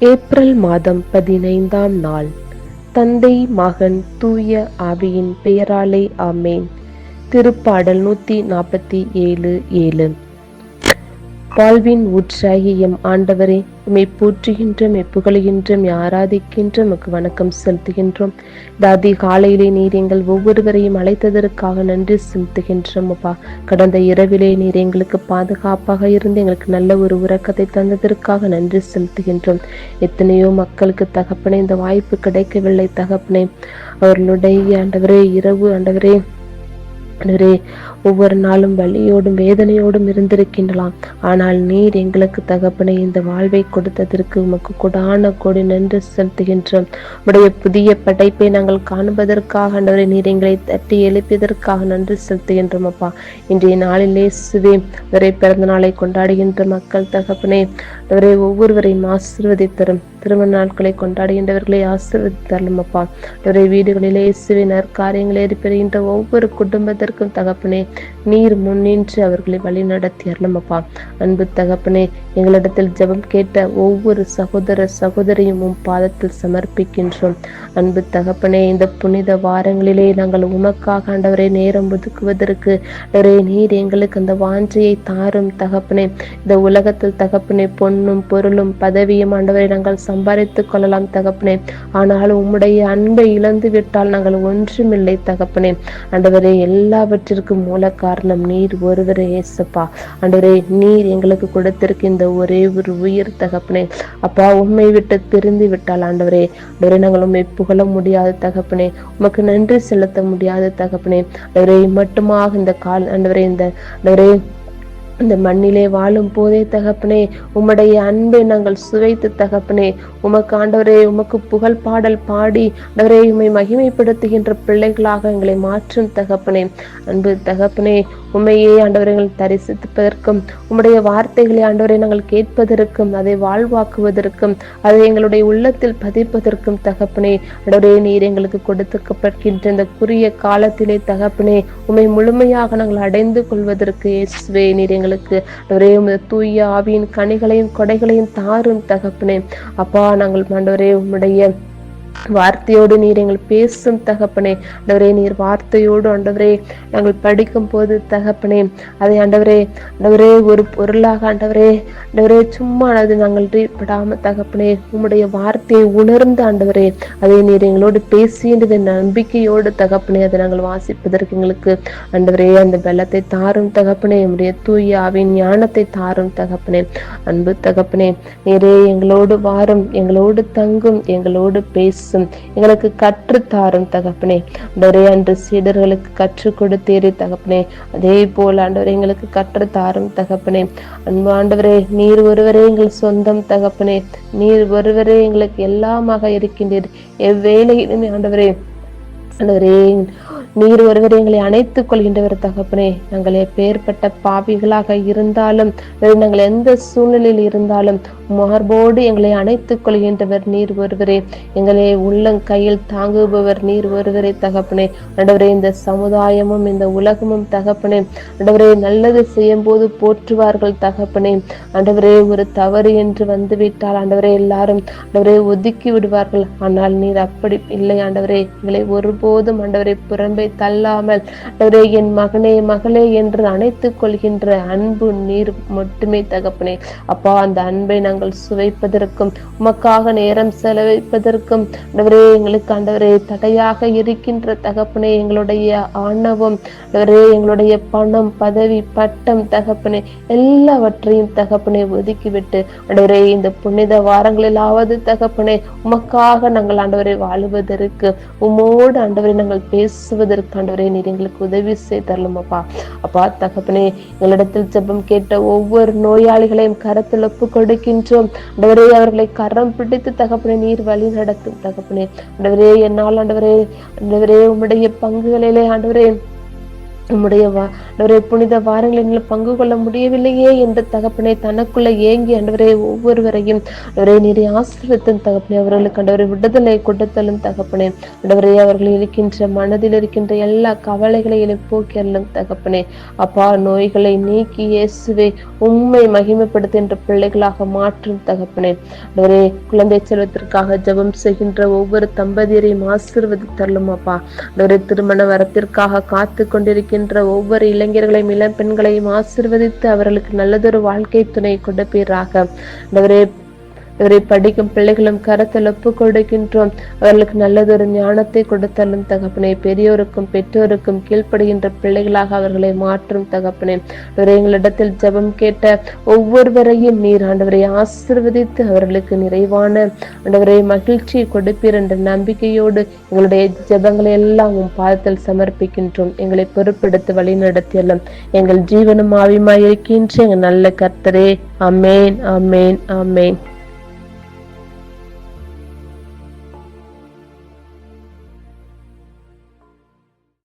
April மாதம் பதினைந்தாம் நாள். தந்தை மகன் தூய ஆவியின் பெயராலே ஆமேன். திருப்பாடல் நூத்தி நாற்பத்தி ஏழு ஏழு. வாழ்வின் உற்சாகியம் ஆண்டவரே உம்மை போற்றுகின்றோம் எப்புகழுகின்றோம் ஆராதிக்கின்றோம் உமக்கு வணக்கம் செலுத்துகின்றோம். தாதி காலையிலே நீர் எங்கள் ஒவ்வொருவரையும் அழைத்ததற்காக நன்றி செலுத்துகின்றோம் அப்பா கடந்த இரவிலே நீர் எங்களுக்கு பாதுகாப்பாக இருந்து எங்களுக்கு நல்ல ஒரு உறக்கத்தை தந்ததற்காக நன்றி செலுத்துகின்றோம். எத்தனையோ மக்களுக்கு தகப்பனே இந்த வாய்ப்பு கிடைக்கவில்லை தகப்பனே. அவர்களுடைய ஆண்டவரே இரவு ஆண்டவரே ஆண்டவரே ஒவ்வொரு நாளும் வலியோடும் வேதனையோடும் இருந்திருக்கின்றலாம் ஆனால் நீர் எங்களுக்கு தகப்பனை இந்த வாழ்வை கொடுத்ததற்கு உமக்கு கொடான கொடி நன்றி செலுத்துகின்றோம் உடைய புதிய படைப்பை நாங்கள் காண்பதற்காக ஆண்டவரை நீர் எங்களை தட்டி எழுப்பியதற்காக நன்றி செலுத்துகின்றோம் அப்பா இன்றைய நாளிலே சுவே அவரை பிறந்த நாளை கொண்டாடுகின்ற மக்கள் தகப்பனே அவரை ஒவ்வொருவரையும் ஆசிர்வதித்தரும் திருமண நாட்களை கொண்டாடுகின்றவர்களை ஆசிர்வதித்தரலும் அப்பா. வீடுகளிலே இசுவினர் காரியங்களை பெறுகின்ற ஒவ்வொரு குடும்பத்திற்கும் தகப்பனே நீர் முன்னின்று அவர்களை வழி நடத்தி அருளமப்பா அன்பு தகப்பனே எங்களிடத்தில் ஜெபம் கேட்ட ஒவ்வொரு சகோதர சகோதரியும் உம் பாதத்தில் சமர்ப்பிக்கின்றோம். அன்பு தகப்பனே இந்த புனித வாரங்களிலே நாங்கள் உமக்காக ஆண்டவரை நேரம் ஒதுக்குவதற்கு ஆண்டவரே நீர் எங்களுக்கு அந்த வாஞ்சையை தாரும் தகப்பனே. இந்த உலகத்தில் தகப்பனே பொன்னும் பொருளும் பதவியும் ஆண்டவரை நாங்கள் சம்பாதித்துக் கொள்ளலாம் தகப்பனே. ஆனால் உம்முடைய அன்பை இழந்து விட்டால் நாங்கள் ஒன்றுமில்லை தகப்பனே. ஆண்டவரே எல்லாவற்றிற்கும் மூல காரணம் நீர் ஒருவரே ஏசப்பா ஆண்டவரே நீர் எங்களுக்கு கொடுத்திருக்க இந்த ஒரே ஒரு உயிர் தகப்பனே. அப்பா உண்மை விட்டு பிரிந்து விட்டால் ஆண்டவரே. ஆண்டவரே நாங்கள் உண்மை புகழ முடியாத தகப்பனே. உமக்கு நன்றி செலுத்த முடியாத தகப்பனே. ஆண்டவரே மட்டுமாக இந்த கால் ஆண்டவரே இந்த ஆண்டவரே இந்த மண்ணிலே வாழும் போதே தகப்பனே உம்முடைய அன்பை நாங்கள் சுவைத்து தகப்பனே உமக்கு ஆண்டவரே உமக்கு புகழ் பாடல் பாடி ஆண்டவரே உம்மை மகிமைப்படுத்துகின்ற பிள்ளைகளாக எங்களை மாற்றும் தகப்பனே. அன்பு தகப்பனே உண்மையே ஆண்டவரை எங்கள் தரிசிப்பதற்கும் உம்முடைய வார்த்தைகளை ஆண்டவரை நாங்கள் கேட்பதற்கும் அதை வாழ்வாக்குவதற்கும் அதை எங்களுடைய உள்ளத்தில் பதிப்பதற்கும் தகப்பனே ஆண்டவரே நீர் எங்களுக்கு கொடுத்துக்கப்படுகின்ற இந்த குறுகிய காலத்திலே தகப்பனே உண்மை முழுமையாக நாங்கள் அடைந்து கொள்வதற்கு இயேசுவே நீர் எங்களுக்கு ஆண்டவரே உமது தூய ஆவியின் கனிகளையும் கொடைகளையும் தாரும் தகப்பனே. அப்பா நாங்கள் ஆண்டவரே உம்முடைய வார்த்தையோடு நீர் எங்கள் பேசும் தகப்பனே. ஆண்டவரே நீர் வார்த்தையோடு ஆண்டவரே நாங்கள் படிக்கும் போது தகப்பனே. அதை ஆண்டவரே ஆண்டவரே ஒரு பொருளாக ஆண்டவரே ஆண்டவரே சும்மா அது நாங்கள் படாம தகப்பனே உம்முடைய வார்த்தையை உணர்ந்து ஆண்டவரே அதை நீர் எங்களோடு பேசியது நம்பிக்கையோடு தகப்பனே அதை நாங்கள் வாசிப்பதற்கு எங்களுக்கு ஆண்டவரே அந்த பலத்தை தாரும் தகப்பனே நம்முடைய தூய ஆவின் ஞானத்தை தாரும் தகப்பனே. அன்பு தகப்பனே நீரே எங்களோடு வாரும் எங்களோடு தங்கும் எங்களோடு பேசும் எங்களுக்கு கற்றுத்தாரும் தகப்பனே. ஆண்டவரே அன்று சீடர்களுக்கு கற்றுக் கொடுத்தீரே தகப்பனே. அதே போல் ஆண்டவரே எங்களுக்கு கற்றுத்தாரும் தகப்பனே. அன்பு ஆண்டவரே நீர் ஒருவரே எங்கள் சொந்தம் தகப்பனே. நீர் ஒருவரே எங்களுக்கு எல்லாமாக இருக்கின்றீர். எவ்வேளையிலுமே ஆண்டவரே ஆண்டவரே நீர் ஒருவர் எங்களை அணைத்துக் கொள்கின்றவர் தகப்பனே. நாங்கள் எப்பேற்பட்ட பாவிகளாக இருந்தாலும் நாங்கள் எந்த சூழ்நிலையில் இருந்தாலும் மார்போடு எங்களை அணைத்துக் கொள்கின்றவர் நீர் ஒருவரே. எங்களை உள்ளங்கையில் தாங்குபவர் நீர் ஒருவரே தகப்பனே. ஆண்டவரே இந்த சமுதாயமும் இந்த உலகமும் தகப்பனே ஆண்டவரே நல்லது செய்யும் போது போற்றுவார்கள் தகப்பனே. அண்டவரே ஒரு தவறு என்று வந்துவிட்டால் ஆண்டவரே எல்லாரும் ஆண்டவரே ஒதுக்கி விடுவார்கள். ஆனால் நீர் அப்படி இல்லை ஆண்டவரே. எங்களை ஒருபோதும் ஆண்டவரை புறம்பே தள்ளாமல் அவரே என் மகனே மகளே என்று அணைத்துக் கொள்கின்ற அன்பு நீர் மட்டுமே தகப்பனே. அப்பா அந்த அன்பை நாங்கள் சுவைப்பதற்கும் உமக்காக நேரம் செலவழிப்பதற்கும் ஆண்டவரே எங்களுக்கு ஆண்டவரே தடையாக இருக்கின்ற தகப்பனே எங்களுடைய ஆணவம் ஆண்டவரே எங்களுடைய பணம் பதவி பட்டம் தகப்பனே எல்லாவற்றையும் தகப்பனே ஒதுக்கிவிட்டு ஆண்டவரே இந்த புனித வாரங்களிலாவது தகப்பனே உமக்காக நாங்கள் ஆண்டவரை வாழுவதற்கு உமோடு ஆண்டவரை நாங்கள் பேசுவது ஆண்டவரை நீர் எங்களுக்கு உதவி செய்தரலும் அப்பா அப்பா தகப்பனே எங்களிடத்தில் ஜெபம் கேட்ட ஒவ்வொரு நோயாளிகளையும் கரத்தில் ஒப்பு கொடுக்கின்றோம். ஆண்டவரே அவர்களை கரம் பிடித்து தகப்பனே நீர் வழி நடத்தும் தகப்பனே. ஆண்டவரே என்னால் ஆண்டவரே ஆண்டவரே உம்முடைய பங்குகளிலே ஆண்டவரே உம்முடைய ஆண்டவரே புனித வாரங்களில் பங்கு கொள்ள முடியவில்லையே என்ற தகப்பனை தனக்குள்ள ஏங்கி ஆண்டவரே ஒவ்வொருவரையும் அவரை நீரை ஆசிரியத்தும் தகப்பனே அவர்களுக்கு ஆண்டவரை விடுதலை கொடுத்தலும் தகப்பனே. ஆண்டவரே அவர்கள் இருக்கின்ற மனதில் இருக்கின்ற எல்லா கவலைகளையும் போக்கியலும் தகப்பனே. அப்பா நோய்களை நீக்கி இயேசுவை உண்மை மகிமைப்படுத்துகின்ற பிள்ளைகளாக மாற்றும் தகப்பனே. ஆண்டவரே குழந்தை செல்வத்திற்காக ஜெபம் செய்கின்ற ஒவ்வொரு தம்பதியரையும் ஆசீர்வதித்தரலும் அப்பா. ஆண்டவரே திருமண வரத்திற்காக காத்து கொண்டிருக்கின்ற ஒவ்வொரு இளைஞர்களையும் இளம் பெண்களையும் ஆசிர்வதித்து அவர்களுக்கு நல்லதொரு வாழ்க்கை துணை கொண்டு ஆண்டவரே இவரை படிக்கும் பிள்ளைகளும் கரத்தில் ஒப்பு கொடுக்கின்றோம். அவர்களுக்கு நல்லதொரு ஞானத்தை கொடுத்தாலும் தகப்பனே பெரியோருக்கும் பெற்றோருக்கும் கீழ்ப்படுகின்ற பிள்ளைகளாக அவர்களை மாற்றும் தகப்பனே. இவரை எங்களிடத்தில் ஜெபம் கேட்ட ஒவ்வொருவரையும் நீர் ஆண்டவரை ஆசிர்வதித்து அவர்களுக்கு நிறைவான ஆண்டவரை மகிழ்ச்சி கொடுப்பீர் என்ற நம்பிக்கையோடு எங்களுடைய ஜெபங்களை எல்லாம் உன் பாதத்தில் சமர்ப்பிக்கின்றோம். எங்களை பொறுப்பெடுத்து வழி நடத்தியெல்லாம் எங்கள் ஜீவனும் ஆவியுமாய் இருக்கின்ற எங்கள் நல்ல கர்த்தரே. அமேன் அமேன் அமேன்